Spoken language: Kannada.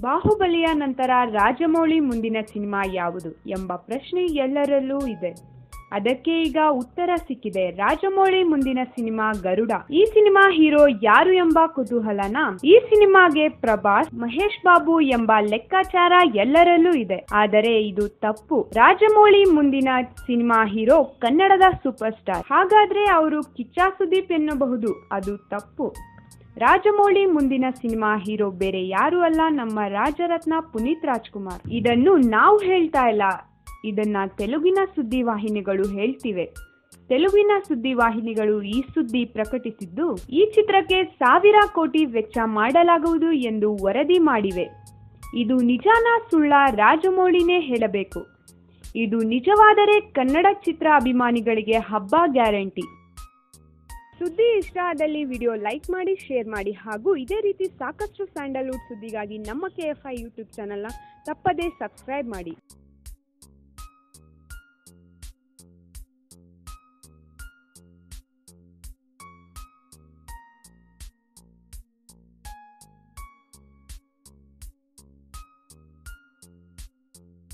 ಬಾಹುಬಲಿಯ ನಂತರ ರಾಜಮೌಳಿ ಮುಂದಿನ ಸಿನಿಮಾ ಯಾವುದು ಎಂಬ ಪ್ರಶ್ನೆ ಎಲ್ಲರಲ್ಲೂ ಇದೆ. ಅದಕ್ಕೆ ಈಗ ಉತ್ತರ ಸಿಕ್ಕಿದೆ. ರಾಜಮೌಳಿ ಮುಂದಿನ ಸಿನಿಮಾ ಗರುಡ. ಈ ಸಿನಿಮಾ ಹೀರೋ ಯಾರು ಎಂಬ ಕುತೂಹಲನ? ಈ ಸಿನಿಮಾಗೆ ಪ್ರಭಾಸ್, ಮಹೇಶ್ ಬಾಬು ಎಂಬ ಲೆಕ್ಕಾಚಾರ ಎಲ್ಲರಲ್ಲೂ ಇದೆ. ಆದರೆ ಇದು ತಪ್ಪು. ರಾಜಮೌಳಿ ಮುಂದಿನ ಸಿನಿಮಾ ಹೀರೋ ಕನ್ನಡದ ಸೂಪರ್ ಸ್ಟಾರ್. ಹಾಗಾದ್ರೆ ಅವರು ಕಿಚ್ಚಾ ಸುದೀಪ್ ಎನ್ನಬಹುದು. ಅದು ತಪ್ಪು. ರಾಜಮೌಳಿ ಮುಂದಿನ ಸಿನಿಮಾ ಹೀರೋ ಬೇರೆ ಯಾರು ಅಲ್ಲ, ನಮ್ಮ ರಾಜರತ್ನ ಪುನೀತ್ ರಾಜ್ಕುಮಾರ್. ಇದನ್ನು ನಾವು ಹೇಳ್ತಾ ಇಲ್ಲ. ಇದನ್ನ ತೆಲುಗಿನ ಸುದ್ದಿವಾಹಿನಿಗಳು ಹೇಳ್ತಿವೆ. ತೆಲುಗಿನ ಸುದ್ದಿವಾಹಿನಿಗಳು ಈ ಸುದ್ದಿ ಪ್ರಕಟಿಸಿದ್ದು, ಈ ಚಿತ್ರಕ್ಕೆ ಸಾವಿರ ಕೋಟಿ ವೆಚ್ಚ ಮಾಡಲಾಗುವುದು ಎಂದು ವರದಿ ಮಾಡಿವೆ. ಇದು ನಿಜಾನ ಸುಳ್ಳ ರಾಜಮೌಳಿನೇ ಹೇಳಬೇಕು. ಇದು ನಿಜವಾದರೆ ಕನ್ನಡ ಚಿತ್ರ ಅಭಿಮಾನಿಗಳಿಗೆ ಹಬ್ಬ ಗ್ಯಾರಂಟಿ. ಸುದ್ದಿ ಇಷ್ಟ ಆದಲ್ಲಿ ವಿಡಿಯೋ ಲೈಕ್ ಮಾಡಿ, ಶೇರ್ ಮಾಡಿ ಹಾಗೂ ಇದೇ ರೀತಿ ಸಾಕಷ್ಟು ಸ್ಯಾಂಡಲ್ವುಡ್ ಸುದ್ದಿಗಾಗಿ ನಮ್ಮ ಕೆ ಎಫ್ ಐ ಯೂಟ್ಯೂಬ್ ಚಾನಲ್ನ ತಪ್ಪದೇ ಸಬ್ಸ್ಕ್ರೈಬ್ ಮಾಡಿ.